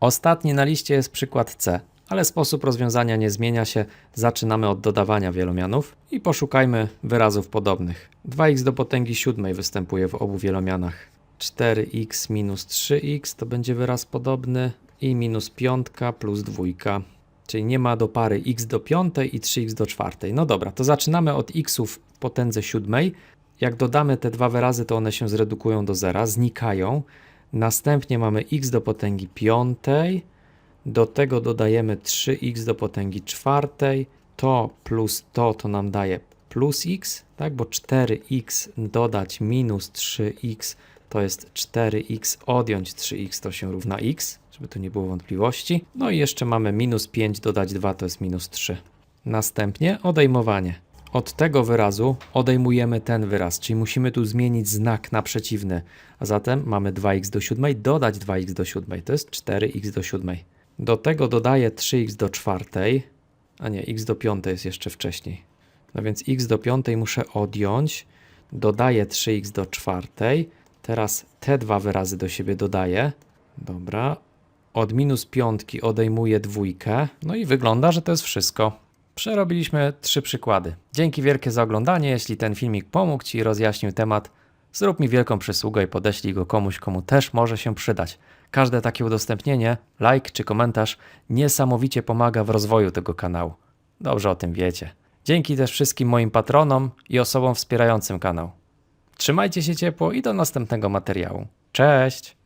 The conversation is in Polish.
Ostatni na liście jest przykład C, ale sposób rozwiązania nie zmienia się. Zaczynamy od dodawania wielomianów i poszukajmy wyrazów podobnych. 2x do potęgi siódmej występuje w obu wielomianach. 4x minus 3x to będzie wyraz podobny i minus piątka plus dwójka. Czyli nie ma do pary x do piątej i 3x do czwartej. No dobra, to zaczynamy od xów w potędze siódmej. Jak dodamy te dwa wyrazy, to one się zredukują do zera, znikają. Następnie mamy x do potęgi piątej. Do tego dodajemy 3x do potęgi czwartej. To plus to to nam daje plus x, tak? Bo 4x dodać minus 3x to jest 4x odjąć 3x to się równa x, żeby tu nie było wątpliwości. No i jeszcze mamy minus 5 dodać 2 to jest minus 3. Następnie odejmowanie. Od tego wyrazu odejmujemy ten wyraz, czyli musimy tu zmienić znak na przeciwny. A zatem mamy 2x do 7 dodać 2x do 7, to jest 4x do 7. Do tego dodaję 3x do 4, a nie, x do 5 jest jeszcze wcześniej. No więc x do 5 muszę odjąć, dodaję 3x do 4. Teraz te dwa wyrazy do siebie dodaję. Dobra. Od minus piątki odejmuję dwójkę. No i wygląda, że to jest wszystko. Przerobiliśmy trzy przykłady. Dzięki wielkie za oglądanie. Jeśli ten filmik pomógł Ci i rozjaśnił temat, zrób mi wielką przysługę i podeślij go komuś, komu też może się przydać. Każde takie udostępnienie, like czy komentarz niesamowicie pomaga w rozwoju tego kanału. Dobrze o tym wiecie. Dzięki też wszystkim moim patronom i osobom wspierającym kanał. Trzymajcie się ciepło i do następnego materiału. Cześć!